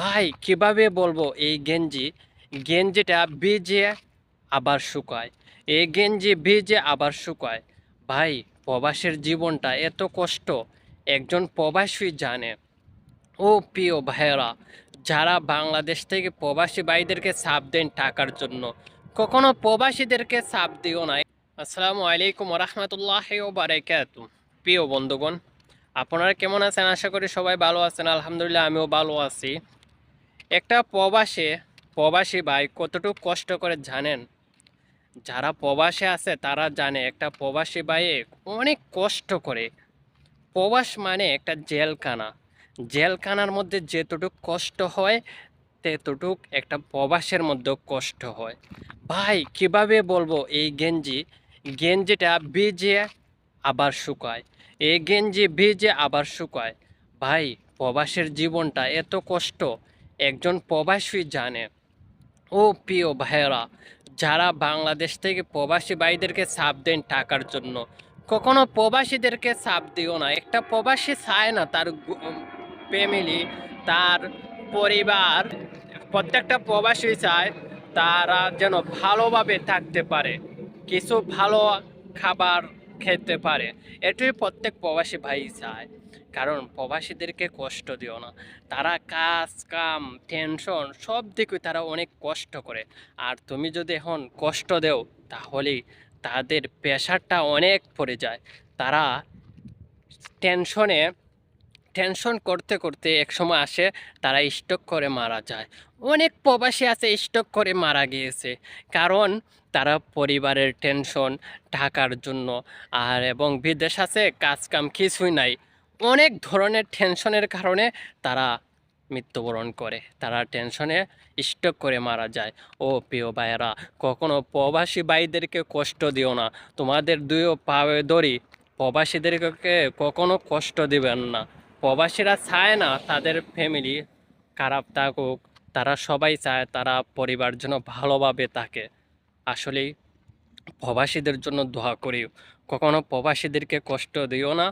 ভাই, কীভাবে বলব? এই গেঞ্জি, গেঞ্জিটা ভিজে আবার শুকায়। এই গেঞ্জি ভিজে আবার শুকায়। ভাই, প্রবাসের জীবনটা এত কষ্ট। একজন প্রবাসী জানে। ও প্রিয় ভাইয়েরা, যারা বাংলাদেশ থেকে প্রবাসী ভাইদেরকে সাপ দেন টাকার জন্য, কখনো প্রবাসীদেরকে সাপ দিও না আসসালামু আলাইকুম রহমতুল্লাহ বারাকাত প্রিয় বন্ধুগণ, আপনারা কেমন আছেন? আশা করি সবাই ভালো আছেন। আলহামদুলিল্লাহ, আমিও ভালো আছি। একটা প্রবাসে, প্রবাসী ভাই কতটুকু কষ্ট করে জানেন? যারা প্রবাসে আছে তারা জানে একটা প্রবাসী ভাইয়ে অনেক কষ্ট করে। প্রবাস মানে একটা জেলখানা। জেলখানার মধ্যে যেতটুক কষ্ট হয়, তেতটুক একটা প্রবাসের মধ্যে কষ্ট হয়। ভাই, কীভাবে বলব এই গেঞ্জি? গেঞ্জিটা ভিজে আবার শুকায়। এই গেঞ্জি ভিজে আবার শুকায়। ভাই, প্রবাসের জীবনটা এত কষ্ট। একজন প্রবাসী জানে। ও প্রিয় ভাইয়েরা, যারা বাংলাদেশ থেকে প্রবাসী ভাইদেরকে সাপ দেন টাকার জন্য, কখনো প্রবাসীদেরকে সাপ দিও না। একটা প্রবাসী চায় না তার ফ্যামিলি তার পরিবার, প্রত্যেকটা প্রবাসী চায় তারা যেন ভালোভাবে থাকতে পারে। কিছু ভালো খাবার খেতে পারে। এটাই প্রত্যেক প্রবাসী ভাই চায়। কারণ প্রবাসীদেরকে কষ্ট দিও না। তারা কাজ, কাম টেনশন সব দিকে তারা অনেক কষ্ট করে। আর তুমি যদি এখন কষ্ট দেও, তাহলেই তাদের প্রেশারটা অনেক পড়ে যায়। তারা টেনশনে টেনশন করতে করতে এক সময় আসে, তারা স্টক করে মারা যায়। অনেক প্রবাসী আছে স্টক করে মারা গিয়েছে। কারণ তারা পরিবারের টেনশন টাকার জন্য, আর এবং বিদেশ আছে কাজ কাম কিছুই নাই। অনেক ধরনের টেনশনের কারণে তারা মৃত্যুবরণ করে। তারা টেনশনে স্টক করে মারা যায়। ও প্রিয় ভাইয়েরা, কখনো প্রবাসী ভাইদেরকে কষ্ট দিও না। তোমাদের দুইও পায়ে দড়ি প্রবাসীদেরকে কখনো কষ্ট দিবেন না। প্রবাসীরা চায় না তাদের ফ্যামিলি খারাপ থাকুক, তারা সবাই চায় তারা পরিবার যেন ভালোভাবে থাকে। আসলেই প্রবাসীদের জন্য দোয়া করি। কখনো প্রবাসীদেরকে কষ্ট দিও না।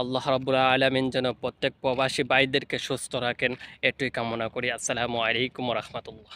আল্লাহ রবুল্লা আলমিন যেন প্রত্যেক প্রবাসী ভাইদেরকে সুস্থ রাখেন। এটুই কামনা করি। আসসালামু আলাইকুম রহমতুল্লাহ।